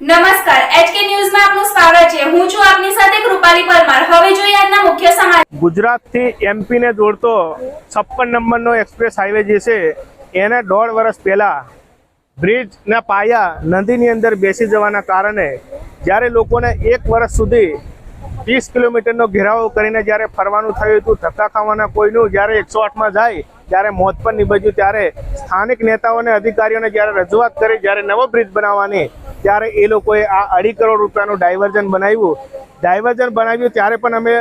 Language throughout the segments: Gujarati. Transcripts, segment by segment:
નમસ્કાર, એચકે ન્યૂઝમાં આપનું સ્વાગત છે. હું છું આપની સાથે કૃપાલી પરમાર. હવે જોઈએ આજના મુખ્ય સમાચાર. ગુજરાતથી એમપીને જોડતો છપ્પન નંબરનો એક્સપ્રેસ હાઈવે જે છે, એને દોઢ વર્ષ પહેલાં બ્રિજના પાયા નદીની અંદર બેસી જવાના કારણે જ્યારે લોકોને એક વર્ષ સુધી ત્રીસ કિલોમીટરનો ઘેરાવો કરીને જ્યારે ફરવાનું થયું હતું, ધક્કા ખાવાના કોઈનું જ્યારે એકસો આઠમાં જાય, ત્યારે મોત પર નિભજ્યું ત્યારે સ્થાનિક નેતાઓને અધિકારીઓને જ્યારે રજૂઆત કરી, જ્યારે નવો બ્રિજ બનાવવાની ત્યારે એ લોકોએ આ અઢી કરોડ રૂપિયાનું ડાયવર્ઝન બનાવ્યું. ડાયવર્ઝન બનાવ્યું ત્યારે પણ અમે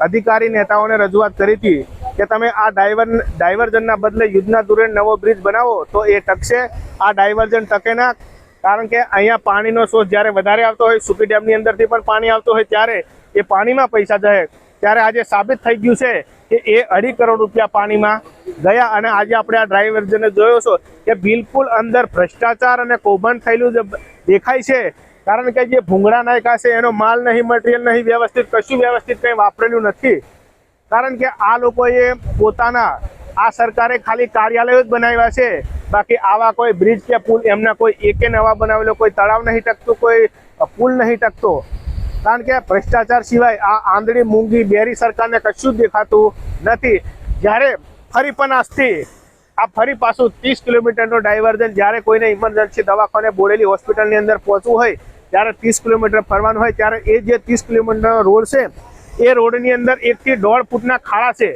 અધિકારી નેતાઓને રજૂઆત કરી હતી કે તમે આ ડાયવર ડાયવર્ઝનના બદલે યુદ્ધના ધોરણે નવો બ્રિજ બનાવો તો એ ટકશે. આ ડાયવર્ઝન ટકે ના, કારણ કે અહીંયા પાણીનો સોર્સ જ્યારે વધારે આવતો હોય સુકી ડેમની અંદરથી પણ પાણી આવતું હોય ત્યારે એ પાણીમાં પૈસા જાય. ત્યારે આજે સાબિત થઈ ગયું છે કે એ અઢી કરોડ રૂપિયા પાણીમાં ગયા અને આજે આપણે આ ડ્રાઈવર્ઝને જોયો છો કે બિલકુલ અંદર ભ્રષ્ટાચાર અને કૌભાંડ થયેલું દેખાય છે. કારણ કે જે ભૂંગળા નાયકા છે, એનો માલ નહીં મટીરિયલ નહીં, વ્યવસ્થિત, કશું વ્યવસ્થિત કંઈ વાપરેલું નથી. કારણ કે આ લોકોએ પોતાના, આ સરકારે ખાલી કાર્યાલયો જ બનાવ્યા છે. બાકી આવા કોઈ બ્રિજ કે પુલ, એમના કોઈ એકે નવા બનાવેલો, કોઈ તળાવ નહીં ટકતું, કોઈ પુલ નહીં ટકતો. કારણ કે ભ્રષ્ટાચાર સિવાય આ આંધળી મૂંગી બેરી સરકારને કશું જ દેખાતું નથી. જ્યારે ફરી પણ આજથી આ ફરી પાછું ત્રીસ કિલોમીટરનો ડાયવર્ઝન જ્યારે કોઈને ઇમરજન્સી દવાખાને બોડેલી હોસ્પિટલની અંદર પહોંચવું હોય, ત્યારે ત્રીસ કિલોમીટર ફરવાનું હોય, ત્યારે એ જે ત્રીસ કિલોમીટરનો રોડ છે, એ રોડની અંદર એકથી દોઢ ફૂટના ખાડા છે.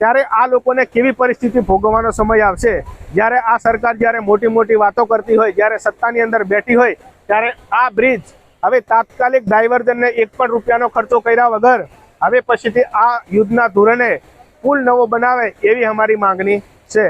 ત્યારે આ લોકોને કેવી પરિસ્થિતિ ભોગવવાનો સમય આવશે? જ્યારે આ સરકાર જ્યારે મોટી મોટી વાતો કરતી હોય, જ્યારે સત્તાની અંદર બેઠી હોય, ત્યારે આ બ્રિજ હવે તાત્કાલિક ડાયવર્ઝનને એક પણ રૂપિયાનો ખર્ચો કર્યા વગર, હવે પછીથી આ યુદ્ધના ધોરણે પુલ નવો બનાવે એવી અમારી માંગણી છે.